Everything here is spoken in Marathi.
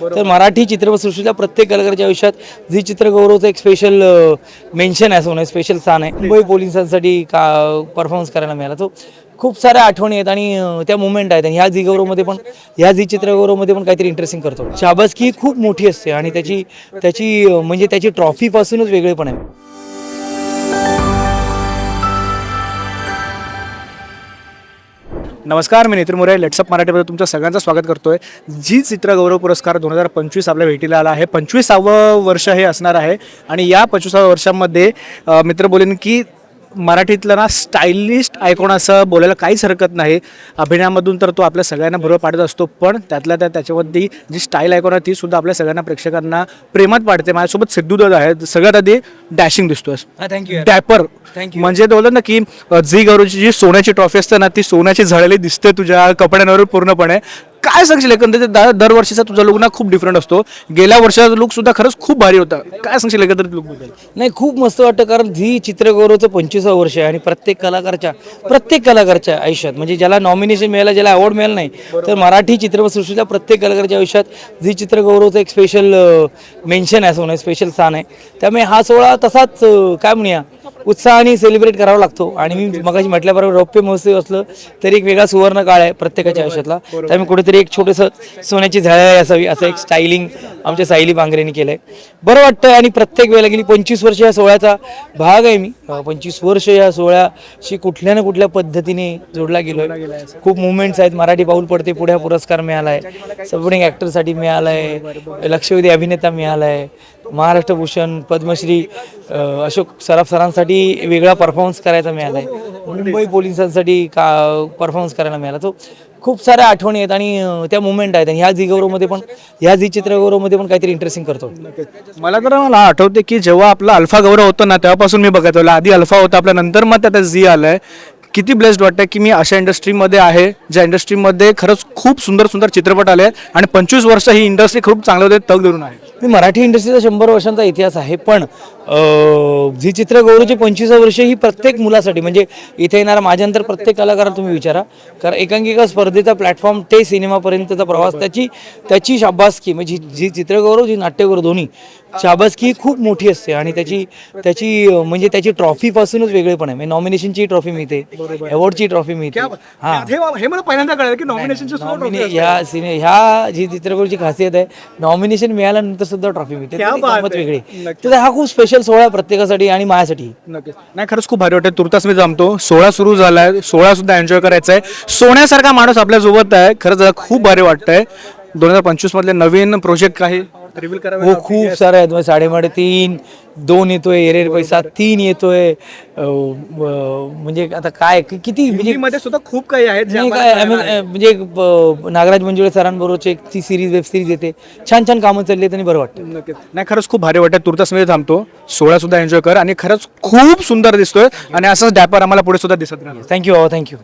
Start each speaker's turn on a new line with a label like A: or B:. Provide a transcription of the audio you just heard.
A: तर मराठी चित्रपटसृष्टीच्या प्रत्येक कलाकाराच्या आयुष्यात झी चित्रगौरवचं एक स्पेशल मेन्शन आहे सोनं स्पेशल स्थान आहे. मुंबई पोलिसांसाठी का परफॉर्मन्स करायला मिळाला. तो खूप साऱ्या आठवणी आहेत आणि त्या मुवमेंट आहेत. आणि ह्या झी गौरवमध्ये पण ह्या झी चित्रगौरवमध्ये पण काहीतरी इंटरेस्टिंग करतो. शाबासकी खूप मोठी असते आणि त्याची त्याची म्हणजे त्याची ट्रॉफीपासूनच वेगळेपण आहे.
B: नमस्कार मी नितीन मोरे. लेट्सअप मराठीमध्ये तुमचं सगळ्यांचं स्वागत करतोय. जी चित्रगौरव पुरस्कार दोन हजार पंचवीस आपल्या भेटीला आला आहे पंचवीसावं वर्ष हे असणार आहे. आणि या पंचवीसाव्या वर्षामध्ये मित्र बोलेन की मराठीतलं ना स्टायलिस्ट आयकॉन असं बोलायला काहीच हरकत नाही. अभिनयामधून तर तो आपल्या सगळ्यांना बरोबर पाडत असतो पण त्यातल्या त्या त्याच्यामध्ये जी स्टाईल आयकॉन आहे ती सुद्धा आपल्या सगळ्यांना प्रेक्षकांना प्रेमात पाडते. माझ्यासोबत सिद्धू दादा आहे सगळ्यात आधी डॅशिंग दिसतोय.
A: Thank you
B: dapper. म्हणजे ते बोलतात ना की झी गौरवची जी सोन्याची ट्रॉफी असते ना ती सोन्याची झळलेली दिसते तुझ्या कपड्यांवर पूर्णपणे. काय सांगशील एकंदरीत? द- दरवर्षीचा तुझा लुक ना खूप डिफरंट असतो. गेल्या वर्षाचा लुक सुद्धा खरंच खूप भारी होता. काय सांगशील एकंदरीत लुकबद्दल?
A: नाही खूप मस्त वाटतं कारण झी चित्रगौरवचं पंचवीसावं वर्ष आहे आणि प्रत्येक कलाकाराच्या प्रत्येक कलाकाराच्या आयुष्यात म्हणजे ज्याला नॉमिनेशन मिळालं ज्याला अवॉर्ड मिळालं नाही तर मराठी चित्रपटसृष्टीच्या प्रत्येक कलाकाराच्या आयुष्यात झी चित्रगौरवचं एक स्पेशल मेन्शन आहे सोनं स्पेशल स्थान आहे. त्यामुळे हा सोहळा तसाच अं, काय म्हणूया उत्साहाने सेलिब्रेट करावा लागतो. आणि मी मगाशी म्हटल्याबरोबर रौप्य महोत्सव असलं तरी एक वेगळा सुवर्ण काळ आहे प्रत्येकाच्या आयुष्यातला. त्यामुळे कुठेतरी एक छोटंसं सोन्याची झळाळी असावी असं एक स्टायलिंग आमच्या सायली बांगरेने केलं आहे बरं वाटतं आणि प्रत्येक वेळेला गेली पंचवीस वर्ष या सोहळ्याचा भाग आहे मी. पंचवीस वर्ष या सोहळ्याशी कुठल्या ना कुठल्या पद्धतीने जोडला गेलो खूप मुवमेंट्स आहेत. मराठी पाऊल पडते पुढे पुरस्कार मिळाला आहे सपोर्टिंग ॲक्टरसाठी मिळाला आहे लक्षवेधी अभिनेता मिळाला आहे महाराष्ट्र भूषण पद्मश्री अशोक सराफ सरांसाठी वेगळा परफॉर्मन्स करायचा मिळाला आहे मुंबई पोलिसांसाठी का परफॉर्मन्स करायला मिळाला. तो खूप साऱ्या आठवणी आहेत आणि त्या मुवमेंट आहेत. आणि ह्या झी गौरवमध्ये पण ह्या झी चित्रगौरवमध्ये पण काहीतरी इंटरेस्टिंग करतो
B: मला तर मला आठवते की जेव्हा आपला अल्फा गौरव होतो ना तेव्हापासून मी बघत होतो आधी अल्फा होता आपल्या नंतर मग त्यात झी आलंय. किती ब्लेस्ड वाटतं की मी अशा इंडस्ट्रीमध्ये आहे ज्या इंडस्ट्रीमध्ये खरंच खूप सुंदर सुंदर चित्रपट आले आहेत आणि पंचवीस वर्ष ही इंडस्ट्री खूप चांगल्या तग धरून आहे.
A: मी मराठी इंडस्ट्रीचा शंभर वर्षांचा इतिहास आहे पण अ, झी चित्रगौरवची पंचवीस वर्ष ही प्रत्येक मुलासाठी म्हणजे इथे येणारा माझ्यानंतर प्रत्येक कलाकाराला तुम्ही विचारा. कारण एकांकिका स्पर्धेचा प्लॅटफॉर्म ते सिनेमापर्यंतचा प्रवास त्याची त्याची शाबासकी म्हणजे जी जी चित्रगौरव जी नाट्यगौरव दोन्ही शाबासकी ही खूप मोठी असते आणि त्याची त्याची म्हणजे त्याची ट्रॉफीपासूनच वेगळेपण आहे. म्हणजे नॉमिनेशनची ट्रॉफी मिळते अवॉर्डची ट्रॉफी मिळते. हां.
B: हे मला पहिल्यांदा कळलं की नॉमिनेशनचे
A: नॉमिने ह्या सिने ह्या जी चित्रपटाची खासियत आहे नॉमिनेशन मिळाल्यानंतर सुद्धा ट्रॉफी मिळते.
B: क्या
A: ती
B: बात
A: गंमत
B: आहे.
A: वेगळी. तर हा खूप स्पेशल सोहळा आहे प्रत्येकासाठी आणि माझ्यासाठी.
B: नक्कीच. नाही खरंच खूप भारी वाटतं तुर्तास मी जमतो सोळा सुरू झालाय. सोळा सुद्धा एन्जॉय करायचा आहे सोन्यासारखा माणूस आपल्यासोबत आहे. खरंच जरा खूप भारी वाटतंय. दोन हजार पंचवीस मधले नवीन प्रोजेक्ट काही? रिव्हील करावे
A: हो खूप सारे आहेत. म्हणजे साडेमाडे तीन दोन येतोय एरेर पैसा तीन येतोय. अं, अं, म्हणजे आता काय कि- किती म्हणजे
B: हिंदीमध्ये सुद्धा खूप काही आहेत जे
A: नाही
B: आम्हाला
A: काय I mean, अं, म्हणजे अं, नागराज मंजुळे सरांबरोबरची एक ती सिरीज वेब सिरीज येते. छान छान कामं चालली आहेत आणि बरं वाटतं.
B: नक्कीच. नाही खरंच खूप भारी वाटतं तुर्तासमध्ये थांबतो. सोळा सुद्धा एन्जॉय कर. आणि खरंच खूप सुंदर दिसतोय. आणि असंच डॅपर आम्हाला पुढे सुद्धा दिसत राहणार.
A: थँक्यू बाबा. थँक्यू